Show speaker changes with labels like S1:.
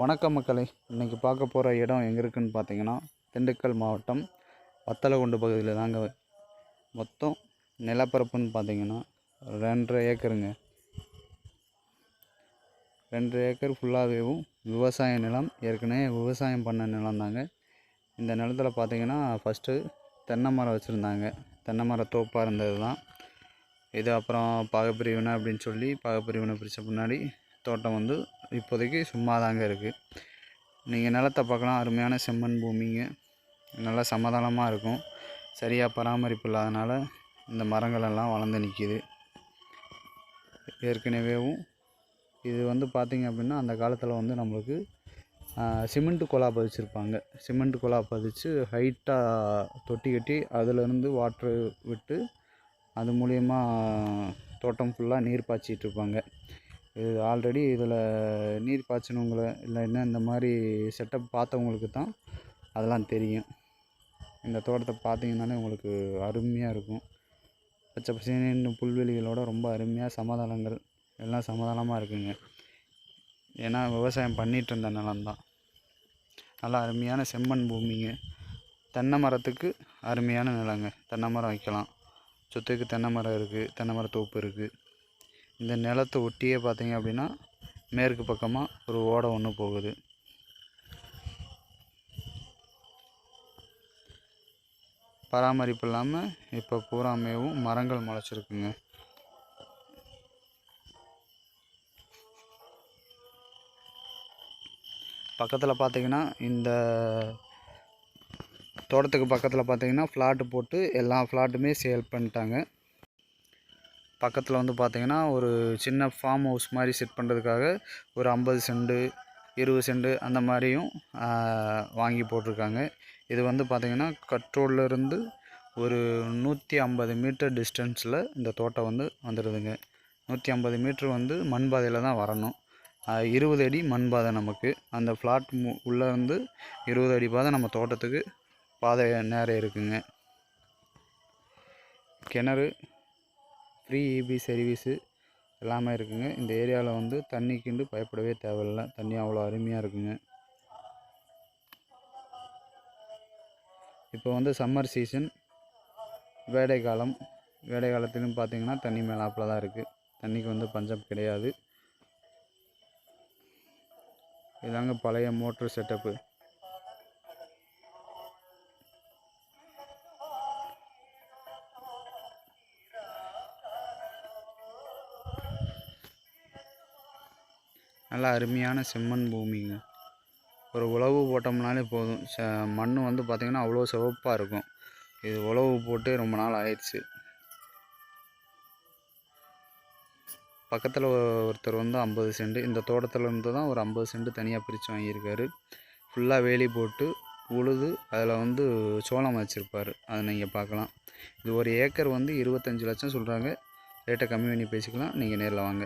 S1: வணக்கம் மக்களை. இன்றைக்கி பார்க்க போகிற இடம் எங்கே இருக்குதுன்னு பார்த்தீங்கன்னா திண்டுக்கல் மாவட்டம் வத்தலகுண்டு பகுதியில் தாங்க. மொத்தம் நிலப்பரப்புன்னு பார்த்தீங்கன்னா ரெண்டரை ஏக்கருங்க. ரெண்டரை ஏக்கர் ஃபுல்லாகவேவும் விவசாய நிலம் ஏற்கனவே விவசாயம் பண்ண நிலம் தாங்க. இந்த நிலத்தில் பார்த்தீங்கன்னா ஃபஸ்ட்டு தென்னை மரம் வச்சுருந்தாங்க. தென்னை மர தோப்பாக இருந்தது தான் இது அப்புறம் பாகப்பிரிவினை அப்படின்னு சொல்லி பாகப்பிரிவினை பிரித்த பின்னாடி தோட்டம் வந்து இப்போதைக்கு சும்மா தாங்க இருக்குது நீங்கள் நிலத்தை பார்க்கலாம். அருமையான செம்மண் பூமிங்க. நல்லா சமதானமாக இருக்கும். சரியாக பராமரிப்பு இல்லாதனால இந்த மரங்கள் எல்லாம் வளர்ந்து நிற்கிது ஏற்கனவேவும் இது வந்து பார்த்திங்க அப்படின்னா அந்த காலத்தில் வந்து நம்மளுக்கு சிமெண்ட் குழா பதிச்சிருப்பாங்க. சிமெண்ட் குழா பதிச்சு ஹைட்டாக தொட்டி கட்டி அதிலேருந்து வாட்ரு விட்டு அது மூலயமா தோட்டம் ஃபுல்லாக நீர் பாய்ச்சிட்டு இருப்பாங்க. இது ஆல்ரெடி இதில் நீர் பாய்ச்சினவங்கள இல்லைன்னா இந்த மாதிரி செட்டப் பார்த்தவங்களுக்கு தான் அதெல்லாம் தெரியும். இந்த தோட்டத்தை பார்த்தீங்கன்னாலே உங்களுக்கு அருமையாக இருக்கும். பச்சை பசேன்னு புல்வெளிகளோட ரொம்ப அருமையாக சமாதானங்கள் எல்லாம் சமாதானமாக இருக்குங்க. ஏன்னா விவசாயம் பண்ணிகிட்டு இருந்த நிலம்தான் நல்லா அருமையான செம்மண் பூமிங்க. தென்னை மரத்துக்கு அருமையான நிலங்க. தென்னை மரம் வைக்கலாம். சொத்துக்கு தென்னை மரம் இருக்குது தென்னை மர தோப்பு இருக்குது இந்த நிலத்தை ஒட்டியே பார்த்தீங்க அப்படின்னா மேற்கு பக்கமாக ஒரு ஓடை ஒன்று போகுது. பராமரிப்பு இல்லாமல் இப்போ பூராமேவும் மரங்கள் முளைச்சிருக்குங்க. பக்கத்தில் பார்த்தீங்கன்னா இந்த தோட்டத்துக்கு பக்கத்தில் பார்த்தீங்கன்னா ஃப்ளாட்டு போட்டு எல்லா ஃப்ளாட்டுமே சேல் பண்ணிட்டாங்க. பக்கத்தில் வந்து பார்த்தீங்கன்னா ஒரு சின்ன ஃபார்ம் ஹவுஸ் மாதிரி செட் பண்ணுறதுக்காக ஒரு ஐம்பது செண்டு இருபது செண்டு அந்த மாதிரியும் வாங்கி போட்டிருக்காங்க. இது வந்து பார்த்திங்கன்னா கட்ரோல்ல இருந்து ஒரு நூற்றி ஐம்பது மீட்டர் டிஸ்டன்ஸில் இந்த தோட்டம் வந்து வந்துடுதுங்க. நூற்றி ஐம்பது மீட்ரு வந்து மண் பாதையில் தான் வரணும். இருபது அடி மண் பாதை நமக்கு. அந்த ஃப்ளாட் மு உள்ளேருந்து இருபது அடி பாதை நம்ம தோட்டத்துக்கு பாதை நேரம் இருக்குங்க. கிணறு ஃப்ரீ இபி சர்வீஸு எல்லாமே இருக்குங்க. இந்த ஏரியாவில் வந்து தண்ணிக்குண்டு பயப்படவே தேவையில்ல. தண்ணி அவ்வளோ அருமையாக இருக்குங்க. இப்போ வந்து சம்மர் சீசன். வேடை காலம். வேடை காலத்துலையும் பார்த்தீங்கன்னா தண்ணி மேலாப்பில் தான் இருக்குது தண்ணிக்கு வந்து பஞ்சம் கிடையாது. இதாங்க பழைய மோட்ரு செட்டப்பு. நல்லா அருமையான செம்மண் பூமிங்க. ஒரு உழவு போட்டோம்னாலே போதும். ச மண் வந்து பார்த்திங்கன்னா அவ்வளோ சிவப்பாக இருக்கும். இது உழவு போட்டு ரொம்ப நாள் ஆயிடுச்சு. பக்கத்தில் ஒருத்தர் வந்து ஐம்பது சென்ட் இந்த தோட்டத்தில் இருந்து தான் ஒரு ஐம்பது சென்ட் தனியாக பிரித்து வாங்கியிருக்காரு. ஃபுல்லாக வேலி போட்டு உழுது அதில் வந்து சோளம் வச்சுருப்பார். அதை நீங்கள் பார்க்கலாம் இது ஒரு ஏக்கர் வந்து இருபத்தஞ்சி லட்சம் சொல்கிறாங்க ரேட்டை கம்மி பண்ணி பேசிக்கலாம். நீங்கள் நேரில் வாங்க.